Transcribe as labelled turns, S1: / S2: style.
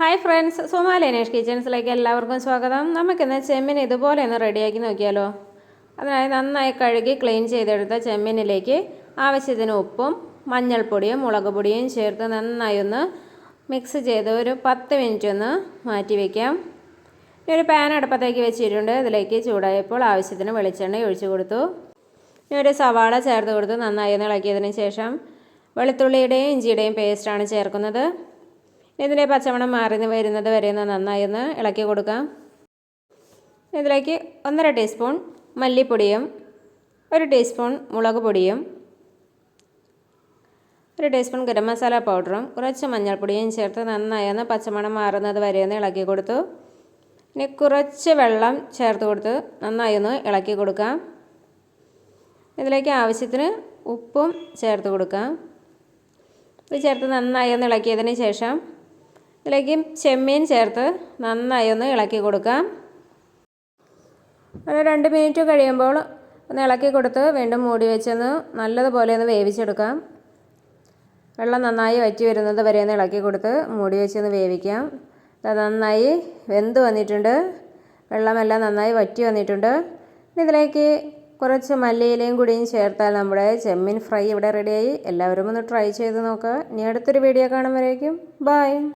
S1: Hi friends Suma Lenesh കിച്ചൺസിലേക്ക് എല്ലാവർക്കും സ്വാഗതം. നമുക്കിന്ന് ചെമ്മീൻ ഇതുപോലെ ഒന്ന് റെഡിയാക്കി നോക്കിയാലോ? അതിനായി നന്നായി കഴുകി ക്ലീൻ ചെയ്തെടുത്ത ചെമ്മീനിലേക്ക് ആവശ്യത്തിന് ഉപ്പും മഞ്ഞൾപ്പൊടിയും മുളക് പൊടിയും ചേർത്ത് നന്നായി ഒന്ന് മിക്സ് ചെയ്ത് ഒരു പത്ത് മിനിറ്റ് ഒന്ന് മാറ്റി വയ്ക്കാം ഇനി ഒരു പാൻ അടുപ്പത്തേക്ക് വെച്ചിട്ടുണ്ട്. ഇതിലേക്ക് ചൂടായപ്പോൾ ആവശ്യത്തിന് വെളിച്ചെണ്ണ ഒഴിച്ചു കൊടുത്തു. ഇനി ഒരു സവാള ചേർത്ത് കൊടുത്ത് നന്നായി ഒന്ന് ഇളക്കിയതിന് ശേഷം വെളുത്തുള്ളിയുടെയും ഇഞ്ചിയുടെയും പേസ്റ്റാണ് ചേർക്കുന്നത്. ഇതിന്റെ പച്ചമണം മാറി വരുന്നത് വരെ നന്നായി ഒന്ന് ഇളക്കി കൊടുക്കാം. ഇതിലേക്ക് ഒന്നര ടീസ്പൂൺ മല്ലിപ്പൊടിയും ഒരു ടീസ്പൂൺ മുളക് പൊടിയും ഒരു ടീസ്പൂൺ ഗരം മസാല പൗഡറും കുറച്ച് മഞ്ഞൾപ്പൊടിയും ചേർത്ത് നന്നായി ഒന്ന് പച്ചമണം മാറുന്നത് വരെ ഒന്ന് ഇളക്കി കൊടുത്തു. ഇനി കുറച്ച് വെള്ളം ചേർത്ത് കൊടുത്ത് നന്നായി ഒന്ന് ഇളക്കി കൊടുക്കാം. ഇതിലേക്ക് ആവശ്യത്തിന് ഉപ്പും ചേർത്ത് കൊടുക്കാം. ഇത് ചേർത്ത് നന്നായി ഒന്ന് ഇളക്കിയതിന് ശേഷം ഇതിലേക്ക് ചെമ്മീൻ ചേർത്ത് നന്നായി ഒന്ന് ഇളക്കി കൊടുക്കാം. ഒരു രണ്ട് മിനിറ്റ് കഴിയുമ്പോൾ ഒന്ന് ഇളക്കി കൊടുത്ത് വീണ്ടും മൂടി വെച്ചൊന്ന് നല്ലതുപോലെ ഒന്ന് വേവിച്ചെടുക്കാം. വെള്ളം നന്നായി വറ്റി വരുന്നത് വരെ ഒന്ന് ഇളക്കി കൊടുത്ത് മൂടി വെച്ചൊന്ന് വേവിക്കാം. അത് നന്നായി വെന്ത് വന്നിട്ടുണ്ട്. വെള്ളമെല്ലാം നന്നായി വറ്റി വന്നിട്ടുണ്ട്. ഇതിലേക്ക് കുറച്ച് മല്ലിയിലയും കൂടിയും ചേർത്താൽ നമ്മുടെ ചെമ്മീൻ ഫ്രൈ ഇവിടെ റെഡിയായി. എല്ലാവരും ഒന്ന് ട്രൈ ചെയ്ത് നോക്കുക ഇനി അടുത്തൊരു വീഡിയോ കാണുമ്പോഴേക്കും ബായ്